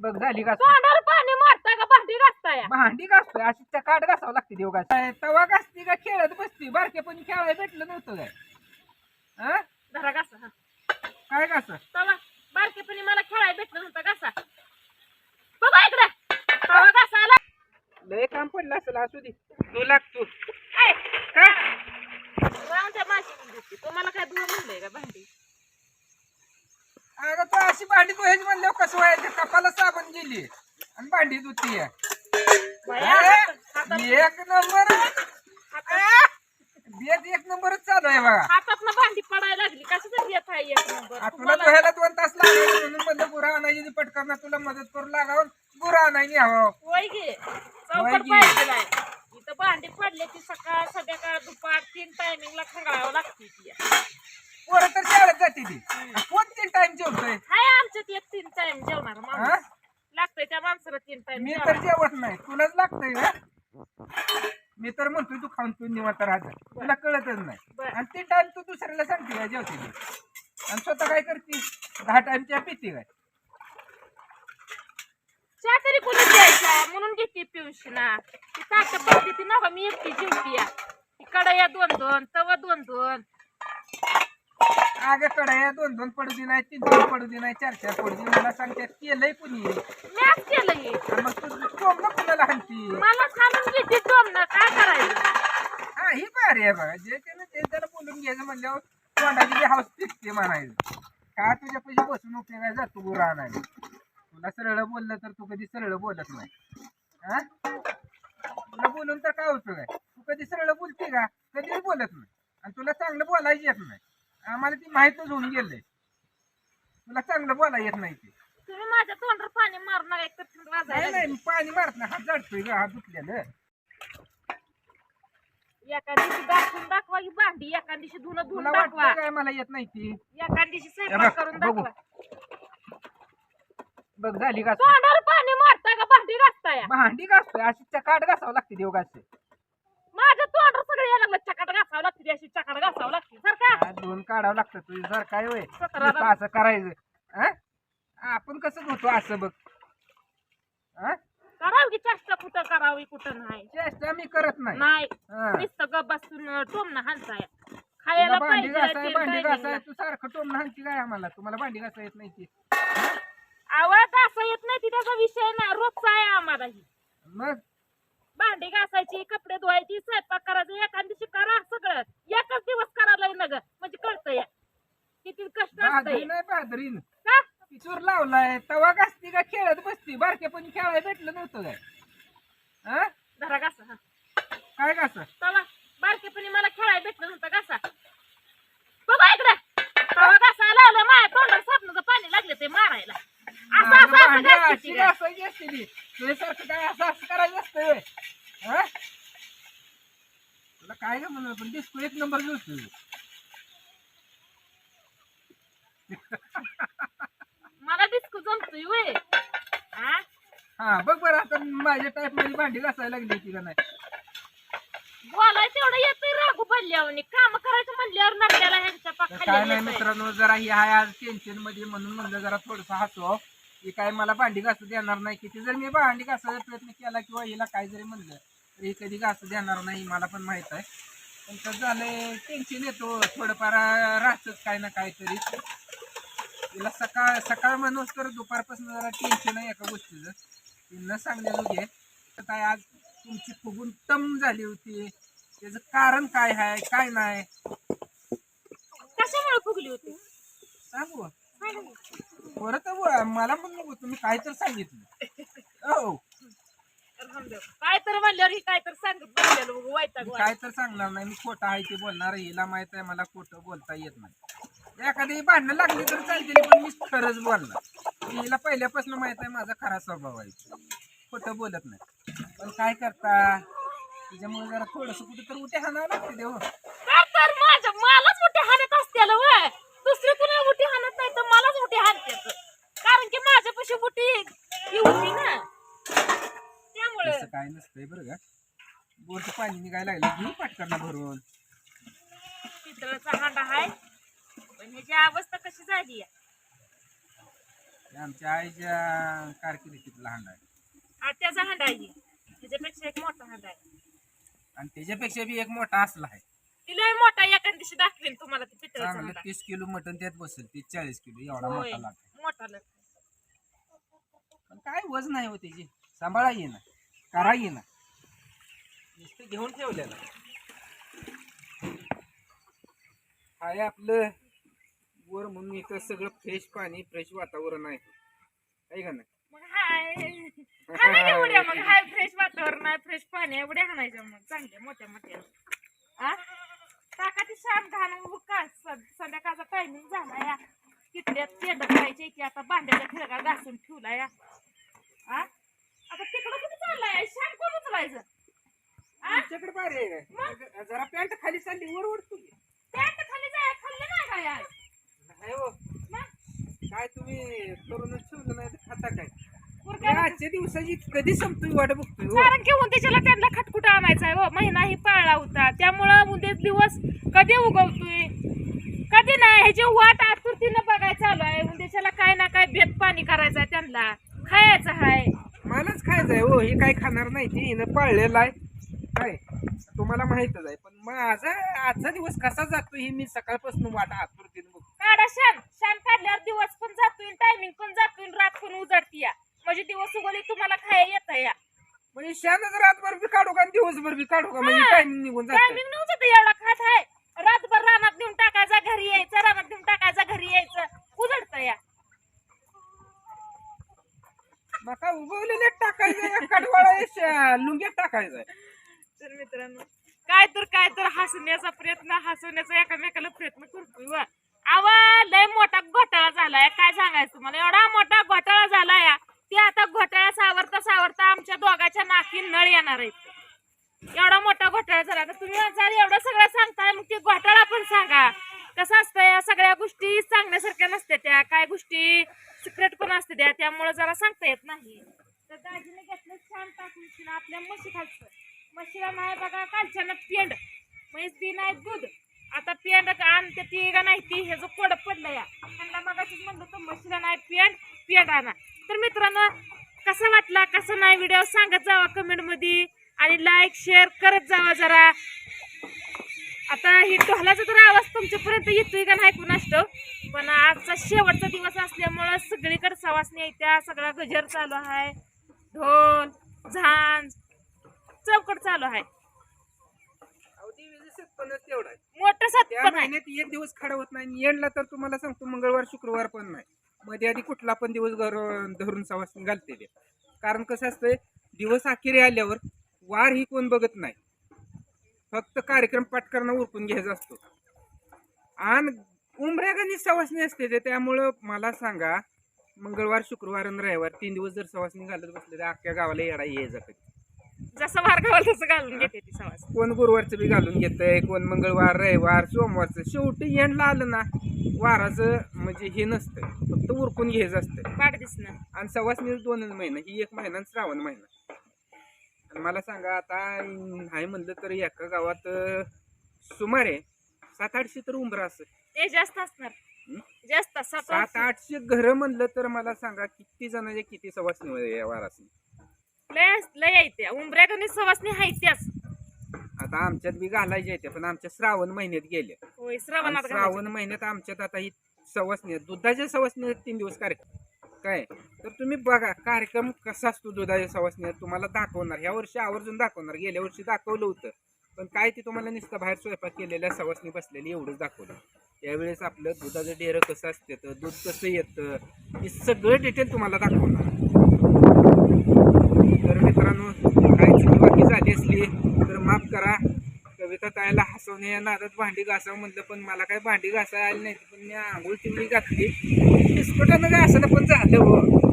बघ झाली का तोंडावर पाणी मारताय का? भांडी घासताय. भांडी घासतोय अशी त्या काट घासावं लागते देवगा तवा घासती का? खेळत बसती. बारके पण खेळायला भेटलं नव्हतं काय? हा? धरा घासा हा. काय घास? तवा. बारकेपणी मला खेळायला भेटलं नव्हतं घासा. बाबा इकडे. तवा घासायला. लय काम पडलं असेल असू दे तू लागतो काय राहून द्या माझी तुम्हाला काय धुवून म्हणलंय का भांडी? अगं तू अशी भांडी तू हेच म्हणल्यावर कसं व्हायचं? कपाला साबण गेली. आणि भांडी धुती एक नंबर. बेत एक नंबरच चालू आहे बघा. भांडी पडायला लागली. कशाचं येत आहे एक नंबर? आ, तुला तुम्हाला- धुवायला दोन तास लागले म्हणून म्हणलं गुरा आणायची पटकन तुला मदत करू लागावं. गुरा आणायची हवं. होय गे होय चौकट गे. पाहिजे नाही. इथं भांडी पडले ती सकाळ संध्याकाळ दुपार तीन टायमिंगला खंगाळावं लागते ती. पोरं तर शाळेत जाते ती. कोण तीन टाइम जेवतोय? हाय आमच्यात एक तीन टाइम जेवणार हा? माणूस लागतंय त्या माणसाला तीन टाइम मी तर जेवत नाही. तुलाच लागतंय का मी तर म्हणतोय तू खाऊन तू निवांत राहत तुला कळतच नाही. बरं. आणि ते टाइम तू दुसऱ्याला सांगते काय जेवते ती. आणि स्वतः काय करते? दहा टाइमच्या पिते काय चहा तरी कोणी द्यायचा म्हणून घेते पिऊशी ना. ती ताट पडते ती नका मी एकटी जेवती या. ती कढया दोन दोन तवा दोन दोन आगे कडाया दोन दोन पडू दे नाही तीन तीन पडू दे नाही चार चार पडू दे मला सांगते केलंय कुणी? मॅच केलं हे आणि मग तू टोमलं कुणाला हाणती मला खाणून घेते टोमणं काय करायचं? हा ही भारी आहे बघा जे त्यानं ते त्याला बोलून घ्यायचं म्हणल्यावर तोंडाची बी हाऊस पिकते म्हणायचं. का तुझ्या पैसे बसून उपयोग आहे जातो गुरु आणायला तुला सरळ बोललं तर तू कधी सरळ बोलत नाही. हा? तुला बोलून तर काय उपयोग आहे? तू कधी सरळ बोलते का? कधीच बोलत नाही. आणि तुला चांगलं बोलायचं येत नाही. आम्हाला ती माहीतच होऊन गेलंय. तुला चांगलं बोलायला येत नाही ते. तुम्ही माझ्या तोंडावर पाणी मारणार एक तर नाही नाही पाणी मारत नाही. हात जाडतोय हात धुतलेलं. एका दिवशी दाखवून दाखवा की भांडी एका दिवशी धुणं धुवून तुला दाखवा. वाटतं काय मला येत नाही ती? एका दिवशी हे स्वयंपाक करून बघू. दाखवा. बघ झाली का? तोंडावर पाणी मारताय का भांडी घासताय? भांडी घासतोय. अशी चकाट घासावं लागते देवगाचे माझ्या तोंडावर सगळं यायला लागलं चकाट घासावं लागते अशी चकाट घासावं लागते सर का दोन काढावं लागतं. तुझी जर काय होय नुसतं असं करायचं. हा? आपण कसं होतो असं बघ. हा? करावी की चेष्टा कुठं करावी कुठं नाही? चेष्टा मी करत नाही. नाही. हा. नुसतं गप बसून टोमणं हाणताय. तुला खायला भांडी पाहिजे घासाय भांडी timing घासाय. तू सारखं टोमणं हाणती काय आम्हाला? तुम्हाला भांडी घासा येत नाही ती. आवड घासा येत नाही ती त्याचा विषय नाही. रोजचा आहे आम्हाला ही मग? भांडी घासायची कपडे धुवायची स्वयंपाक करायचं एका दिवशी करा सगळं. एकच दिवस करायला नग. म्हणजे कळतंय. किती कष्ट असतंय. नाही बहादरीन का चूर लावलाय. तवा घासती का खेळत बसती? बारके पण खेळायला भेटलं नव्हतं काय? हा? धरा घासा हा. काय घास? तवा बारकेपणी मला खेळायला भेटलं नव्हतं घासा. बाबा इकडे. तवा घासायला लावलं माझ्या तोंडाला साबणाचं पाणी लागलं ते मारायला. असं असं असं काय. असते? ती. तुझ्यासारखं काय असं असं करायचं असतं? होय? हा? तुला काय ग म्हणलं पण डिस्को एक नंबर जुळतो मला डिस्को जमतोय वय हा हा बघ बरं आता माझ्या टाईपमध्ये भांडी घासायला लागली होती का नाही. बोलाय तेवढं येतोय रागू पडल्यावर काम करायचं म्हणल्यावर नसल्याला ह्यांच्या तर काय नाही पाखाली मित्रांनो जरा ही आहे आज टेन्शनमध्ये म्हणून म्हणलं जरा थोडस हसव की काय मला भांडी घासू देणार नाही किती जर मी भांडी घासायचा प्रयत्न केला किंवा हिला काय जरी म्हणलं तर ही कधी घासू देणार नाही मला पण माहीत आहे. पण कसं झालंय टेन्शन येतो थोडंफार राहतच काय ना काहीतरी तिला सकाळ सकाळ म्हणून तर दुपारपासून जरा टेन्शन आहे एका गोष्टीचं. ती न सांगण्याजोगी आहे तर काय आज तुमची फुगून टम झाली होती. त्याचं कारण काय आहे काय नाही? कशामुळे फुगली होती? सांगू. बरं तर मला पण नको तुम्ही काय तर सांगितलं. हो. काय तर म्हणल्यावर ही काय तर सांगत बसलेलं बघू वैताग मी वाला. काय तर सांगणार नाही. मी खोटं आहे ते बोलणार हिला माहीत आहे मला खोटं बोलता येत नाही. एखादी भांडणं लागली तर चालते पण मी खरंच बोलणार. हिला पहिल्यापासून माहीत आहे माझा खरा स्वभाव आहे. खोटं बोलत नाही. पण काय करता? तिच्यामुळे जरा थोडस कुठे तर उठे हाणावं लागते देव. माझ्या मलाच मोठी हाणत असतेला वय दुसरी कुणा मोठी हाणत नाही तर मलाच मोठी हाणते कारण की माझ्यापाशी मोठी ही होती ना. त्यामुळे. काय नसतंय बरं का. बोरचं पाणी निघायला लागलं घेऊ पाटकांना भरून. पितळाचा हांडा आहे पण ह्याची अवस्था कशी झाली? आहे आमच्या आईच्या कारकिर्दीतला हांडा आहे. आ, त्याचा हांडा आहे. एक मोठा हांडा आहे. आणि त्याच्यापेक्षा बी एक मोठा असला आहे. तिला मोठा दिवशी दाखवेन तुम्हाला ते चांगलं तीस किलो मटन त्यात बसेल तीस चाळीस किलो एवढा होय मोठा लागतो मोठा लग पण काय वजन आहे हो त्याची? सांभाळा ये ना करा ये ना नुसतं घेऊन ठेवलेलं. आहे आपलं. वर म्हणून इथं सगळं फ्रेश पाणी फ्रेश वातावरण आहे. आहे का नाही? मग हाय. हाणायच्या उड्या मग हाय फ्रेश वातावरण आहे फ्रेश पाणी आहे उड्या हाणायच्या मग. चांगल्या मोठ्या मोठ्या. आ? टाका ती शान घाण हुका संध्याकाळचा टायमिंग झाला या. केंड करायचे की आता भांड्याचा खिळगा घासून ठेवला या. आता तिकडं कुठे चाललाय शान कोण उचलायचं आ? तुमच्याकडे भारी आहे काय? जरा पॅन्ट खाली चालली वर वर तुझी पॅन्ट खाली जाय खाल्लं नाही काय आज? नाही हो. काय तुम्ही करूनच ठेवलं नाही खाता काय? आजच्या दिवसाची कधी संपतोय वाट बघतोय हो. कारण की उद्याच्याला त्यांना खटकुटा आणायचा आहे हो. महिना ही पाळला होता. त्यामुळं उद्या दिवस कधी उगवतोय? कधी नाही ह्याची वाट आतुरतीनं बघायला चालू आहे उद्याच्याला काय ना काय बेत पाणी करायचं आहे त्यांना. खायचं आहे मलाच खायचं आहे हो हे काय खाणार नाही ते हिनं पाळलेलं आहे. काय तुम्हाला माहितच आहे पण माझा आजचा दिवस कसा जातो हे मी सकाळपासून वाट आतुरतीने बघतो काढा शान. शान काढल्यावर दिवस पण जातोय टायमिंग पण जातोय रात पण उजाडती या. म्हणजे दिवस उगवली तुम्हाला खायला येत या. म्हणजे शानच रातभर बी काढू का आणि दिवसभर बी काढू का? म्हणजे. टायमिंग निघून जात. टायमिंग नव्हतं एवढा खात आहे कडवाळा लुंग्यात तर मित्रांनो काय तर काय तर हसण्याचा प्रयत्न हसवण्याचा एकामेकाला प्रयत्न करतोय वा. आवा लय मोठा घोटाळा झालाय. काय सांगायचं तुम्हाला? एवढा मोठा घोटाळा झालाय. ते आता घोटाळा सावरता सावरता आमच्या दोघाच्या नाकी नळ येणार आहेत. एवढा मोठा घोटाळा झाला. तर तुम्ही एवढं सगळं सांगताय मग ते घोटाळा पण सांगा. कसं असतं या सगळ्या गोष्टी सांगण्यासारख्या नसत्या त्या. काय गोष्टी सिक्रेट पण असते त्या. त्यामुळे जरा सांगता येत नाही तर दाजीने घेतलं छान टाकून आपल्या म्हशी खालचं म्हशीला नाही बघा कालच्यानं पेंड. म्हैस ती नाही दूध. आता पेंड आणते ती का नाही ती? हे जो कोड पडलं या. त्यांना मगाशीच म्हणलं तर म्हशीला नाही पेंड पेंड आणा. तर मित्रांनो कसा वाटला कसं नाही? व्हिडिओ सांगत जावा कमेंटमध्ये आणि लाईक शेअर करत जावा जरा. आता ही ढोलाचा तर आवाज तुमच्यापर्यंत येतोय का नाही कुणास ठाऊक. पण आजचा शेवटचा दिवस असल्यामुळं सगळीकडे सवासणी येत्या सगळा गजर चालू आहे. ढोल झांज चौकट चालू आहे. आहे. मोठं त्या सत्पन आहे. महिन्यात एक दिवस खडा होत नाही एंडला तर तुम्हाला सांगतो मंगळवार शुक्रवार पण नाही. मध्ये आधी कुठला पण दिवस घर धरून सवासणी घालते कारण कसं असतंय दिवस अखेरी आल्यावर वार ही कोण बघत नाही. फक्त कार्यक्रम पाटकरणं उरकून घ्यायचा असतो. आणि उमऱ्यागणी सवासणी असते ते. त्यामुळं मला सांगा मंगळवार शुक्रवार आणि रविवार तीन दिवस जर सवासणी घालत बसले तर अख्ख्या गावाला येडा यायचा कधी जसं वार गावाला तसं घालून घेते ती सवास कोण गुरुवारचं बी घालून घेतंय कोण मंगळवार रविवार सोमवारचं. शेवटी एंडला आलं ना वाराचं म्हणजे हे नसतं फक्त उरकून घ्यायचं असतं वाट दिसणं आणि सवासनी दोनच महिना ही एक महिना आणि श्रावण महिना. आणि मला सांगा आता नाही म्हणलं तर एका गावात अं, सुमारे सात आठशे तर उंबरा असत ते जास्त असणार. हं? जास्त सात सात आठशे घरं म्हणलं तर मला सांगा किती जणांचे किती सवासनी वारासनी? लय लय येते. उंबऱ्या कमी सवासनी हाय त्याच आता आमच्यात बी घालायचे येते पण आमच्या श्रावण महिन्यात गेले. होय श्रावणात श्रावण महिन्यात आमच्यात आता ही सवासणी. दुधाच्या सवासणी आहेत तीन दिवस कार्यक्रम. काय? तर तुम्ही बघा कार्यक्रम कसा असतो दुधाच्या सवासणी तुम्हाला दाखवणार. ह्या वर्षी आवर्जून दाखवणार. गेल्या वर्षी दाखवलं होतं. पण काय ते तुम्हाला नुसतं बाहेर स्वयंपाक केलेल्या सवासणी बसलेली एवढंच दाखवलं. यावेळेस आपलं दुधाचं डेरं कसं असतं दूध कसं येतं हे सगळं डिटेल तुम्हाला दाखवणार. मित्रांनो काही चुकी बाकी झाली असली तर माफ करा. कविता ताईला हसवणे या नादात भांडी घासावं म्हटलं पण मला काय भांडी घासायला आली नाही पण मी आंघोळ तेवढी घातली. बिस्कुटानं घासायला पण झालं हो.